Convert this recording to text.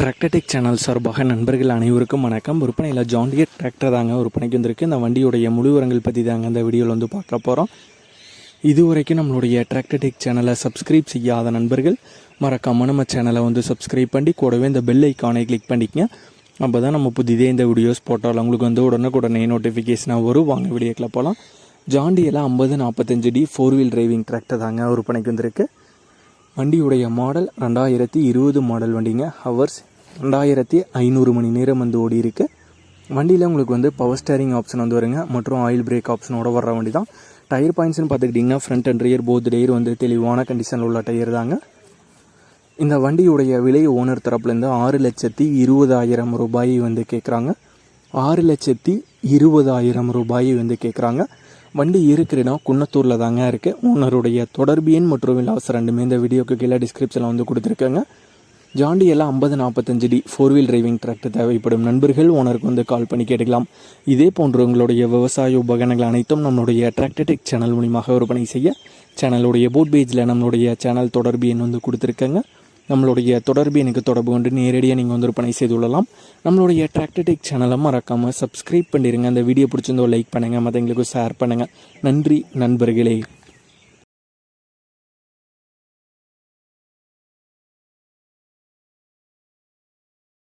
Tractor Tech channel சார்பாக நண்பர்கள் அனைவருக்கும் வணக்கம். விற்பனையில் ஜாண்டியர் டிராக்டர் தாங்க விற்பனைக்கு வந்திருக்கு. இந்த வண்டியுடைய முழு உரங்கள் பற்றி தாங்க இந்த வீடியோவில் வந்து பார்க்க போகிறோம் இதுவரைக்கும் நம்மளுடைய டிராக்டர்டெக் சேனலை சப்ஸ்கிரைப் செய்யாத நண்பர்கள் மறக்காமல் நம்ம சேனலை வந்து சப்ஸ்கிரைப் பண்ணி கூடவே இந்த பெல் ஐக்கானை கிளிக் பண்ணிக்கங்க. அப்போ தான் நம்ம புதிதே இந்த வீடியோஸ் போட்டாலும் உங்களுக்கு வந்து உடனுக்குடனே நோட்டிஃபிகேஷனாக வரும். வாங்க வீடியோக்கில் போகலாம் ஜாண்டியில் ஐம்பது நாற்பத்தஞ்சு D four wheel driving tractor தாங்க விற்பனைக்கு வந்திருக்கு. வண்டியுடைய மாடல் ரெண்டாயிரத்தி இருபது மாடல் வண்டிங்க. ஹவர்ஸ் ரெண்டாயிரத்தி ஐநூறு மணி நேரம் வந்து ஓடி இருக்கு. வண்டியில் உங்களுக்கு வந்து பவர் ஸ்டேரிங் ஆப்ஷன் வந்து வருங்க. மற்றும் ஆயில் பிரேக் ஆப்ஷனோட வர்ற வண்டி தான். டயர் பாயிண்ட்ஸ்னு பார்த்துக்கிட்டிங்கன்னா front and rear both tyre வந்து தெளிவான கண்டிஷனில் உள்ள டயர் தாங்க. இந்த வண்டியுடைய விலை ஓனர் தரப்புலேருந்து ஆறு லட்சத்தி இருபதாயிரம் ரூபாய் வந்து கேட்குறாங்க ஆறு லட்சத்தி இருபதாயிரம் ரூபாய் வந்து கேட்குறாங்க வண்டி இருக்கிற இடம் குன்னத்தூரில் தாங்க இருக்குது ஓனருடைய தொடர்பு எண் மற்றும் விலாசம் ரெண்டுமே இந்த வீடியோக்கு கீழே டிஸ்கிரிப்ஷனில் வந்து கொடுத்துருக்கேங்க. ஜாண்டி எல்லாம் ஐம்பது நாற்பத்தஞ்சு D four wheel driving tractor தேவைப்படும். நண்பர்கள் ஓனருக்கு வந்து கால் பண்ணி கேட்டுக்கலாம். இதே போன்ற உங்களுடைய விவசாய உபகரணங்கள் அனைத்தும் நம்மளுடைய டிராக்டர்டெக் சேனல் மூலியமாக விற்பனை செய்ய சேனலுடைய போட் பேஜில் நம்மளுடைய சேனல் தொடர்பு எண் வந்து கொடுத்துருக்கேங்க. நம்மளுடைய தொடர்பு எனக்கு தொடர்பு கொண்டு நேரடியாக நீங்கள் வந்து விற்பனை செய்து கொள்ளலாம். நம்மளுடைய டிராக்டர்டெக் சேனலை மறக்காமல் சப்ஸ்கிரைப் பண்ணிடுங்க அந்த வீடியோ பிடிச்சிருந்தோ லைக் பண்ணுங்கள் மற்றவங்களுக்கு ஷேர் பண்ணுங்கள் நன்றி நண்பர்களே.